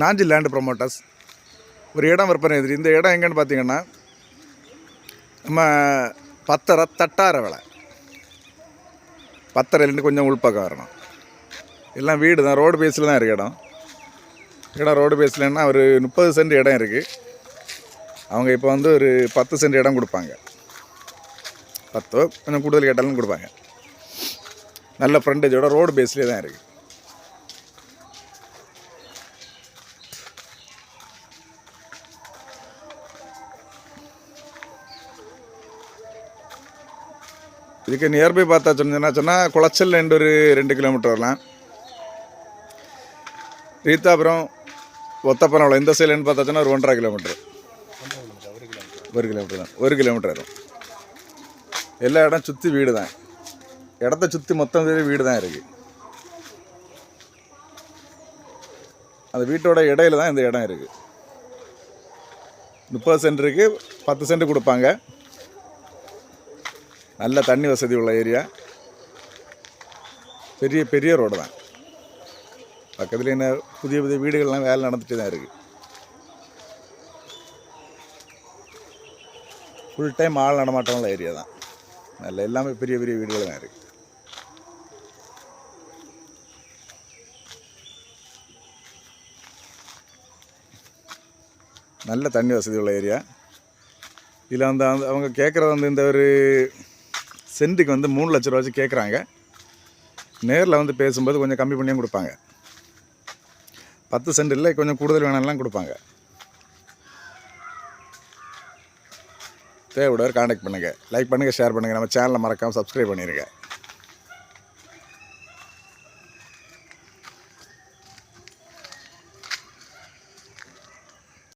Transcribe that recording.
Nanji land promoters ஒரு இடம் விற்பனை எதிரி. இந்த இடம் எங்கேன்னு பார்த்தீங்கன்னா நம்ம பத்தரை தட்டார விலை. பத்தரைலேருந்து கொஞ்சம் உள்பக்கம் வரணும். எல்லாம் வீடு தான் ரோடு பேஸில் தான் இருக்குது இடம். இடம் ரோடு பேஸ்லன்னா ஒரு முப்பது சென்ட் இடம் இருக்குது அவங்க இப்போ வந்து ஒரு பத்து சென்ட் இடம் கொடுப்பாங்க. பத்தோ கொஞ்சம் கூடுதல் கேட்டாலும் கொடுப்பாங்க. நல்ல ஃப்ரண்டேஜோட ரோடு பேஸ்லேயே தான் இருக்குது இதுக்கு நியர்பை பார்த்தா சொன்னீங்கன்னா சொன்னால் குளச்சல்லேருந்து ஒரு ரெண்டு கிலோமீட்டர் வரலாம். ரீத்தாபுரம் ஒத்தப்பனவளம் இந்த சைடுலன்னு பார்த்தாச்சுன்னா ஒரு ஒன்றரை கிலோமீட்டர் ஒரு கிலோமீட்டர் தான். ஒரு கிலோமீட்டர் வரும். எல்லா இடம் சுற்றி வீடு தான். இடத்த சுற்றி மொத்தம் வீடு தான் இருக்குது அந்த வீட்டோட இடையில தான் இந்த இடம் இருக்குது முப்பது சென்ட் இருக்குது பத்து சென்ட் கொடுப்பாங்க. நல்ல தண்ணி வசதி உள்ள ஏரியா. பெரிய பெரிய ரோடு தான். பக்கத்தில் என்ன புதிய புதிய வீடுகள்லாம் வேலை நடந்துட்டு தான் இருக்குது ஃபுல் டைம் ஆள் நடமாட்டம் உள்ள ஏரியா தான். நல்ல எல்லாமே பெரிய பெரிய வீடுகள் தான் இருக்குது நல்ல தண்ணி வசதி உள்ள ஏரியா. இதில் வந்து அந்த அவங்க கேட்குறது வந்து இந்த ஒரு சென்ட்டுக்கு வந்து மூணு லட்ச ரூபா வச்சு கேட்குறாங்க நேரில் வந்து பேசும்போது கொஞ்சம் கம்மி பண்ணியும் கொடுப்பாங்க. பத்து சென்ட் இல்லை கொஞ்சம் கூடுதல் வேணாம்லாம் கொடுப்பாங்க. தேவைப்படுவார் காண்டாக்ட் பண்ணுங்கள் லைக் பண்ணுங்கள் ஷேர் பண்ணுங்கள் நம்ம சேனலை மறக்காமல் சப்ஸ்கிரைப் பண்ணிடுங்க